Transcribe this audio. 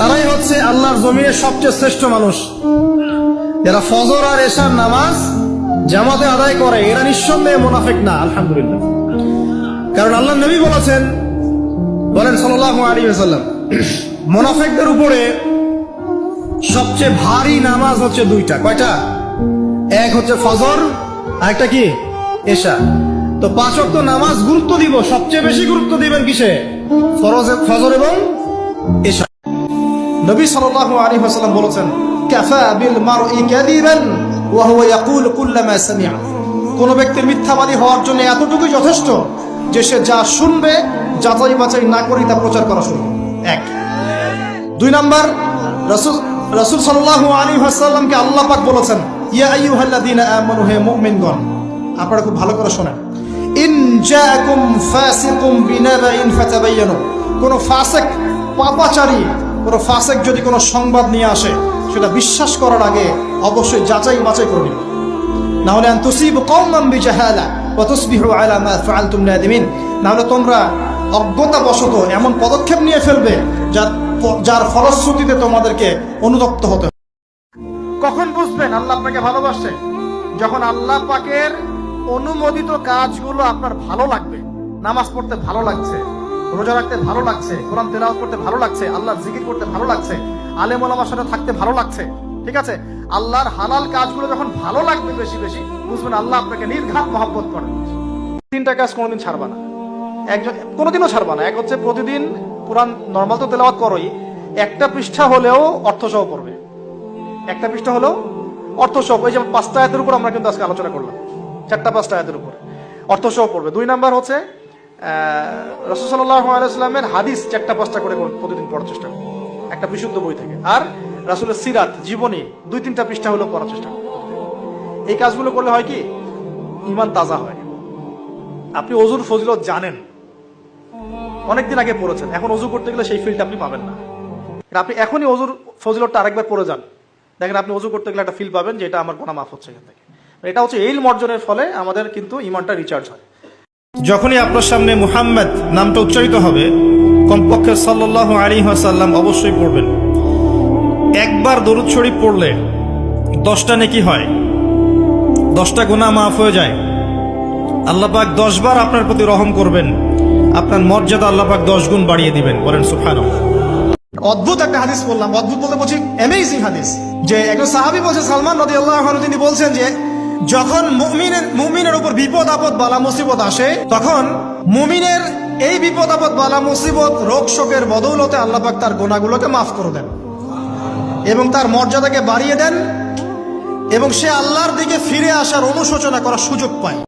তারাই হচ্ছে আল্লাহর জমিনের সবচেয়ে শ্রেষ্ঠ মানুষ। যারা ফজর আর এশার নামাজ জামাতে আদায় করে, এরা নিঃসন্দেহে মোনাফেক না, আলহামদুলিল্লাহ। কারণ আল্লাহ নবী বলেছেন, বলেন সাল্লাহ আলী সাল্লাম মোনাফেকদের উপরে সবচেয়ে ভারী নামাজ হচ্ছে দুইটা। কয়টা? এক হচ্ছে ফজর আর একটা কি? এশা। তো পাঁচ ওয়াক্ত নামাজ গুরুত্ব দিব, সবচেয়ে বেশি গুরুত্ব দিবেন কিসে? ফরজ ফজর এবং এশা। নবী সাল্লাল্লাহু আলাইহি ওয়াসাল্লাম বলেছেন, কাফা বিল মারই কাযিবান ওয়া হুয়া ইয়াকুল কুল্লামা সামি'a কোন ব্যক্তির মিথ্যাবাদী হওয়ার জন্য এতটুকুই যথেষ্ট যে সে যা শুনবে, যাচাই বাছাই না করেই তা প্রচার করা শুরু। এক। দুই নাম্বার, রাসূল রাসূল সাল্লাল্লাহু আলাইহি ওয়াসাল্লামকে আল্লাহ পাক বলেছেন, ইয়া আইয়ুহাল্লাযীনা আমানু, হে মুমিনগণ। আপনারা খুব ভালো করে শোনেন। ইন জাআকুম ফাসিকুম বিনাবাইন ফাতাবায়ানু কোন ফাসিক, পাপাচারী কোন ফাসিক যদি কোনো সংবাদ নিয়ে আসে, সেটা বিশ্বাস করার আগে অবশ্যই যাচাই বাছাই করে নিন না হলে তুসিবু কওমান বিজাহালা ওয়া তুসবিহু আলা মা ফাআলতুম নাদিমিন। না হলে তোমরা অজ্ঞতাবশত এমন পদক্ষেপ নিয়ে ফেলবে যার যার ফলশ্রুতিতে তোমাদেরকে অনুতপ্ত হতে। কখন বুঝবেন? আল্লাহ আপনাকে ভালোবাসছে যখন আল্লাহ পাকের অনুমোদিত কাজগুলো আপনার ভালো লাগবে, নামাজ পড়তে ভালো লাগছে। রোজা রাখতে ভালো লাগছে, কোরআন তেলাওয়াত করতে ভালো লাগছে, আল্লাহর জিকির করতে ভালো লাগছে আলেম ওলামার সাথে থাকতে ভালো লাগছে, ঠিক আছে? আল্লাহর হালাল কাজগুলো যখন ভালো লাগবে বেশি বেশি, বুঝবেন আল্লাহ আপনাকে নির্ঘাত মহব্বত করেন তিনটা কাজ কোনোদিন ছাড়বা না। একজন কোনোদিনও ছাড়বা না। এক হচ্ছে প্রতিদিন কোরআন নর্মাল তো তেলাওয়াত করোই, একটা পৃষ্ঠা হলেও অর্থ সহ পড়বে। একটা পৃষ্ঠা হলেও অর্থ সহ ওই যেমন পাঁচটা আয়াতের উপর আমরা কিন্তু আজকে আলোচনা করলাম। চারটা পাঁচটা আয়াতের উপর। অর্থ সহ পড়বে। দুই নাম্বার হচ্ছে রসুল্লাহ আলাইস্লামের হাদিস চারটা পাঁচটা করে প্রতিদিন পড়ার চেষ্টা করবে। একটা বিশুদ্ধ বই থেকে। আর রাসুলের সিরাত, জীবনী, দুই তিনটা পৃষ্ঠা হলেও পড়ার চেষ্টা এই কাজগুলো করলে হয় কি? ইমান তাজা হয়। আপনি অজুর ফজিলত জানেন। অনেকদিন আগে পড়েছেন। এখন অজু করতে গেলে সেই ফিল্ড আপনি পাবেন না। আপনি এখনই অজুর ফজিলতটা আরেকবার পড়ে যান। দেখেন, আপনি অজু করতে গেলে একটা ফিল পাবেন যে এটা আমার গোনা মাফ হচ্ছে এখান থেকে। এটা হচ্ছে এই অর্জনের ফলে আমাদের কিন্তু ইমানটা রিচার্জ হয়। যখনই আপনার সামনে মুহাম্মদ নামটা উচ্চারিত হবে, কমপক্ষে সাল্লাহ আলী সাল্লাম অবশ্যই পড়বেন। একবার দরুদ শরীফ পড়লে দশটা নেকি হয়, দশটা গুণা মাফ হয়ে যায়। আল্লাহ পাক দশ বার আপনার প্রতি রহম করবেন, আপনার মর্যাদা আল্লাহ পাক দশ গুণ বাড়িয়ে দিবেন, বলেন সুফানো অদ্ভুত একটা হাদিস বললাম অদ্ভুত বলতে বলছি অ্যামেজিং হাদিস। যে একজন সাহাবি বলছে, সালমান নদী আল্লাহ তিনি বলছেন যে যখন মুমিনের মুমিনের উপর বিপদ, আপদ, বালা, মুসিবত আসে, তখন মুমিনের এই বিপদ, আপদ, বালা, মুসিবত, রোগ, শোকের বদৌলতে আল্লাপাক তার গোনাগুলোকে মাফ করে দেন। এবং তার মর্যাদাকে বাড়িয়ে দেন এবং সে আল্লাহর দিকে ফিরে আসার অনুশোচনা করার সুযোগ পায়।